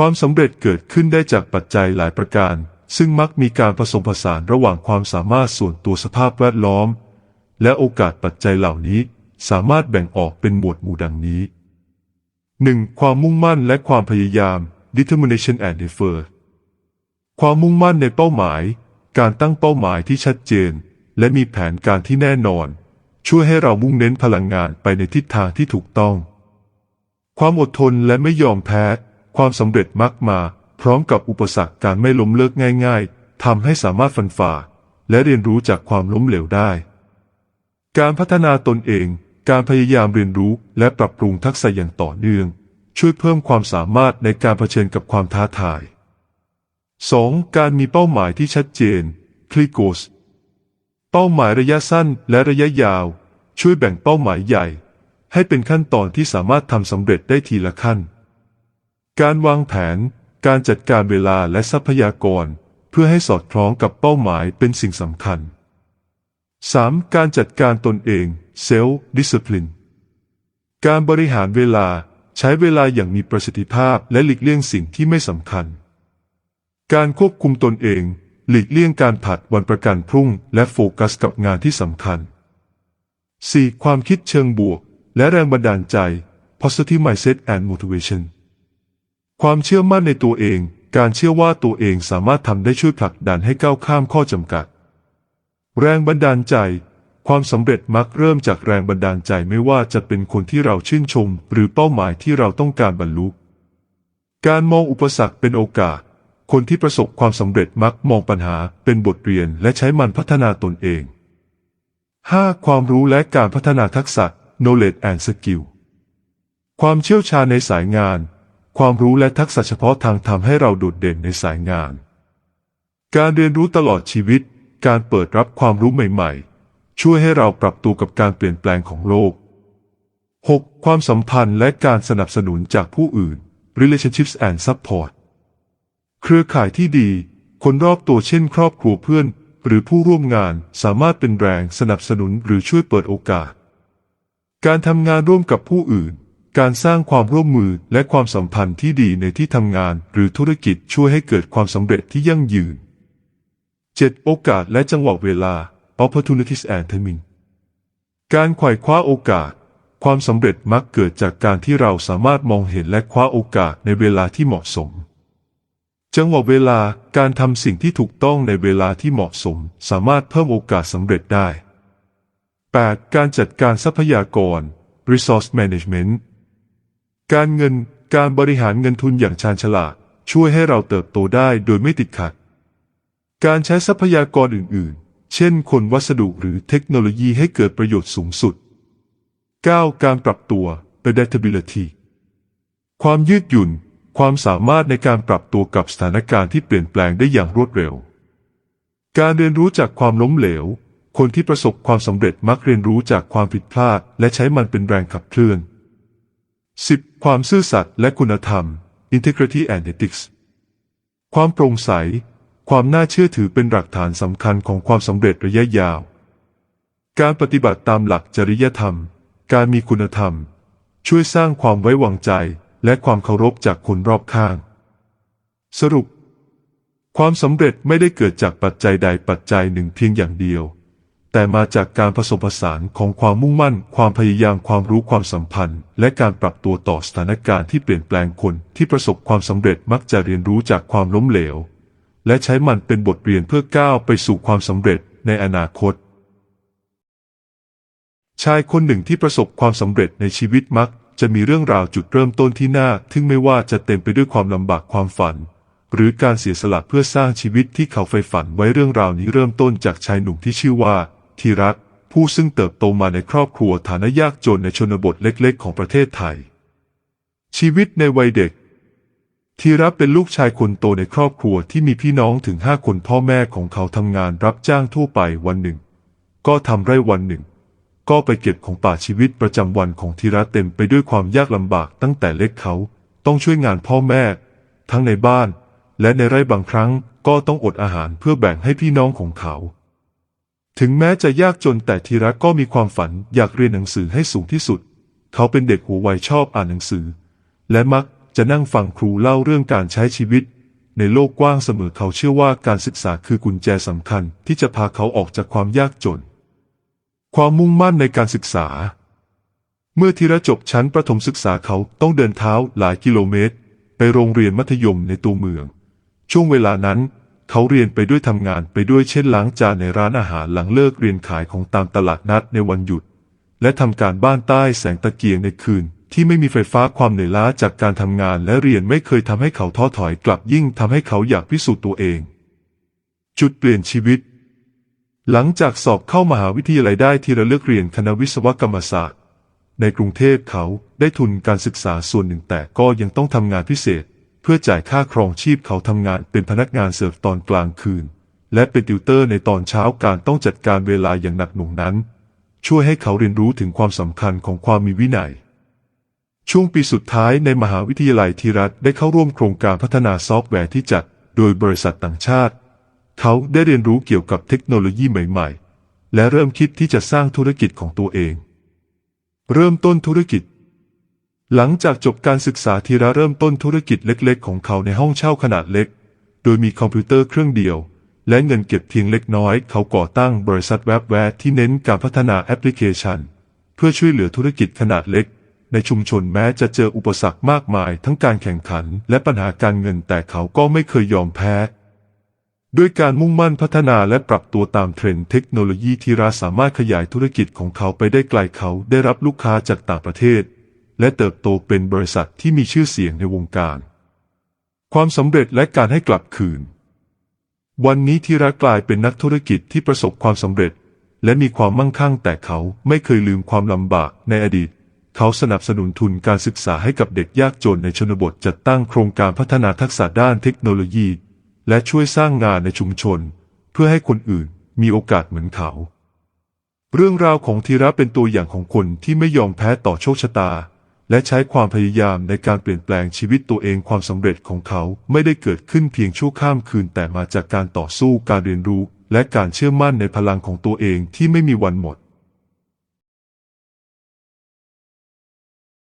ความสำเร็จเกิดขึ้นได้จากปัจจัยหลายประการ ซึ่งมักมีการผสมผสานระหว่างความสามารถส่วนตัวสภาพแวดล้อม และโอกาสปัจจัยเหล่านี้สามารถแบ่งออกเป็นหมวดหมู่ดังนี้ 1. ความมุ่งมั่นและความพยายาม determination and effort ความมุ่งมั่นในเป้าหมาย การตั้งเป้าหมายที่ชัดเจน และมีแผนการที่แน่นอน ช่วยให้เรามุ่งเน้นพลังงานไปในทิศทางที่ถูกต้อง ความอดทนและไม่ยอมแพ้ ความสำเร็จมักมา พร้อมกับอุปสรรคการไม่ล้มเลิกง่าย ๆทำให้สามารถฟันฝ่า และเรียนรู้จากความล้มเหลวได้ การพัฒนาตนเอง การพยายามเรียนรู้และปรับปรุงทักษะอย่างต่อเนื่อง ช่วยเพิ่มความสามารถในการเผชิญกับความท้าทาย 2. การมีเป้าหมายที่ชัดเจน c l i g o s เป้าหมายระยะสั้นและระยะยาว ช่วยแบ่งเป้าหมายใหญ่ ให้เป็นขั้นตอนที่สามารถทำสำเร็จได้ทีละขั้น การวางแผน การจัดการเวลาและทรัพยากร เพื่อให้สอดคล้องกับเป้าหมายเป็นสิ่งสำคัญ 3. การจัดการตนเอง Self Discipline การบริหารเวลาใช้เวลาอย่างมีประสิทธิภาพและหลีกเลี่ยงสิ่งที่ไม่สำคัญ การควบคุมตนเอง หลีกเลี่ยงการผัดวันประกันพรุ่ง และโฟกัสกับงานที่สำคัญ 4. ความคิดเชิงบวก และแรงบันดาลใจ positive mindset and motivation ความเชื่อมั่นในตัวเอง การเชื่อว่าตัวเองสามารถทำได้ช่วยผลักดันให้ก้าวข้ามข้อจำกัด แรงบันดาลใจ ความสำเร็จมักเริ่มจากแรงบันดาลใจไม่ว่าจะเป็นคนที่เราชื่นชม หรือเป้าหมายที่เราต้องการบรรลุ การมองอุปสรรคเป็นโอกาส คนที่ประสบความสำเร็จมักมองปัญหาเป็นบทเรียนและใช้มันพัฒนาตนเอง 5. ความรู้และการพัฒนาทักษะ knowledge and skill ความเชี่ยวชาญในสายงาน ความรู้และทักษะเฉพาะทางทำให้เราโดดเด่นในสายงาน การเรียนรู้ตลอดชีวิต การเปิดรับความรู้ใหม่ๆ ช่วยให้เราปรับตัวกับการเปลี่ยนแปลงของโลก 6. ความสัมพันธ์และการสนับสนุนจากผู้อื่น relationships and support เครือข่ายที่ดี คนรอบตัวเช่นครอบครัวเพื่อน หรือผู้ร่วมงานสามารถเป็นแรงสนับสนุนหรือช่วยเปิดโอกาส การทำงานร่วมกับผู้อื่น การสร้างความร่วมมือและความสัมพันธ์ที่ดีในที่ทำงาน หรือธุรกิจช่วยให้เกิดความสำเร็จที่ยั่งยืน 7. โอกาสและจังหวะเวลา opportunities and timing การไขว่คว้าโอกาส ความสำเร็จมักเกิดจากการที่เราสามารถมองเห็นและคว้าโอกาสในเวลาที่เหมาะสม จังหวะเวลาการทำสิ่งที่ถูกต้องในเวลาที่เหมาะสม สามารถเพิ่มโอกาสสำเร็จได้ 8. การจัดการทรัพยากร resource management การเงินการบริหารเงินทุนอย่างชาญฉลาด ช่วยให้เราเติบโตได้โดยไม่ติดขัด การใช้ทรัพยากรอื่น ๆ เช่น คนวัสดุหรือเทคโนโลยีให้เกิดประโยชน์สูงสุด 9. การปรับตัว adaptability ความยืดหยุ่น ความสามารถในการปรับตัวกับสถานการณ์ที่เปลี่ยนแปลงได้อย่างรวดเร็ว การเรียนรู้จากความล้มเหลว คนที่ประสบความสำเร็จมักเรียนรู้จากความผิดพลาด และใช้มันเป็นแรงขับเคลื่อน 10. ความซื่อสัตย์และคุณธรรม integrity and ethics ความโปร่งใส ความน่าเชื่อถือเป็นหลักฐานสำคัญของความสำเร็จระยะยาว การปฏิบัติตามหลักจริยธรรม การมีคุณธรรม ช่วยสร้างความไว้วางใจ และความเคารพจากคนรอบข้าง สรุป ความสำเร็จไม่ได้เกิดจากปัจจัยใดปัจจัยหนึ่งเพียงอย่างเดียว แต่มาจากการผสมผสานของความมุ่งมั่น ความพยายามความรู้ความสัมพันธ์ และการปรับตัวต่อสถานการณ์ที่เปลี่ยนแปลงคนที่ประสบความสำเร็จมักจะเรียนรู้จากความล้มเหลว และใช้มันเป็นบทเรียนเพื่อก้าวไปสู่ความสำเร็จในอนาคต ชายคนหนึ่งที่ประสบความสำเร็จในชีวิตมัก จะมีเรื่องราวจุดเริ่มต้นที่น่าทึ่งไม่ว่าจะเต็มไปด้วยความลำบากความฝันหรือการเสียสละเพื่อสร้างชีวิตที่เขาใฝ่ฝันไว้เรื่องราวนี้เริ่มต้นจากชายหนุ่มที่ชื่อว่า ธีรัตผู้ซึ่งเติบโตมาในครอบครัวฐานะยากจนในชนบทเล็กๆ ของประเทศไทย ชีวิตในวัยเด็กธีรัตเป็นลูกชายคนโตในครอบครัวที่มีพี่น้องถึงห้าคนพ่อแม่ของเขาทำงานรับจ้างทั่วไปวันหนึ่ง ก็ทำไร่วันหนึ่ง ก็ไปเก็บของป่าชีวิตประจำวันของธีระเต็มไปด้วยความยากลำบากตั้งแต่เล็กเขาต้องช่วยงานพ่อแม่ ทั้งในบ้าน และในไร่บางครั้งก็ต้องอดอาหารเพื่อแบ่งให้พี่น้องของเขา ถึงแม้จะยากจนแต่ธีระก็มีความฝันอยากเรียนหนังสือให้สูงที่สุด เขาเป็นเด็กหัวไวชอบอ่านหนังสือ และมักจะนั่งฟังครูเล่าเรื่องการใช้ชีวิต ในโลกกว้างเสมอเขาเชื่อว่าการศึกษาคือกุญแจสำคัญที่จะพาเขาออกจากความยากจน ความมุ่งมั่นในการศึกษา เมื่อธีระจบชั้นประถมศึกษาเขาต้องเดินเท้าหลายกิโลเมตร ไปโรงเรียนมัธยมในตัวเมือง ช่วงเวลานั้น เขาเรียนไปด้วยทำงานไปด้วยเช่นล้างจานในร้านอาหารหลังเลิกเรียนขายของตามตลาดนัดในวันหยุด และทำการบ้านใต้แสงตะเกียงในคืน ที่ไม่มีไฟฟ้าความเหนื่อยล้าจากการทำงานและเรียนไม่เคยทำให้เขาท้อถอยกลับยิ่งทำให้เขาอยากพิสูจน์ตัวเอง จุดเปลี่ยนชีวิต หลังจากสอบเข้ามหาวิทยาลัยได้ที่ระเลือกเรียนคณะวิศวกรรมศาสตร์ ในกรุงเทพเขาได้ทุนการศึกษาส่วนหนึ่งแต่ก็ยังต้องทำงานพิเศษ พื่อจ่ายค่าครองชีพเขาทำงานเป็นพนักงานเสิร์ฟตอนกลางคืน และเป็นติวเตอร์ในตอนเช้าการต้องจัดการเวลาอย่างหนักหน่วงนั้น ช่วยให้เขาเรียนรู้ถึงความสำคัญของความมีวินัย ช่วงปีสุดท้ายในมหาวิทยาลัยทีรัฐได้เข้าร่วมโครงการพัฒนาซอฟต์แวร์ที่จัดโดยบริษัทต่างชาติ เขาได้เรียนรู้เกี่ยวกับเทคโนโลยีใหม่ๆ และเริ่มคิดที่จะสร้างธุรกิจของตัวเอง เริ่มต้นธุรกิจ หลังจากจบการศึกษาทีระเริ่มต้นธุรกิจเล็กๆ ของเขาในห้องเช่าขนาดเล็ก โดยมีคอมพิวเตอร์เครื่องเดียว และเงินเก็บเพียงเล็กน้อย เขาก่อตั้งบริษัทเว็บแวร์ที่เน้นการพัฒนาแอปพลิเคชัน เพื่อช่วยเหลือธุรกิจขนาดเล็ก ในชุมชนแม้จะเจออุปสรรคมากมาย ทั้งการแข่งขัน และปัญหาการเงินแต่เขาก็ไม่เคยยอมแพ้ด้วยการมุ่งมั่นพัฒนาและปรับตัวตามเทรนด์เทคโนโลยีทีราสามารถขยายธุรกิจของเขาไปได้ไกลเขาได้รับลูกค้าจากต่างประเทศ และเติบโตเป็นบริษัทที่มีชื่อเสียงในวงการ ความสำเร็จและการให้กลับคืน วันนี้ทีระกลายเป็นนักธุรกิจที่ประสบความสำเร็จ และมีความมั่งคั่งแต่เขาไม่เคยลืมความลำบากในอดีต เขาสนับสนุนทุนการศึกษาให้กับเด็กยากจนในชนบทจัดตั้งโครงการพัฒนาทักษะด้านเทคโนโลยี และช่วยสร้างงานในชุมชน เพื่อให้คนอื่นมีโอกาสเหมือนเขา เรื่องราวของธีระเป็นตัวอย่างของคนที่ไม่ยอมแพ้ต่อโชคชะตา และใช้ความพยายามในการเปลี่ยนแปลงชีวิตตัวเองความสำเร็จของเขาไม่ได้เกิดขึ้นเพียงชั่วข้ามคืนแต่มาจากการต่อสู้การเรียนรู้ และการเชื่อมั่นในพลังของตัวเองที่ไม่มีวันหมด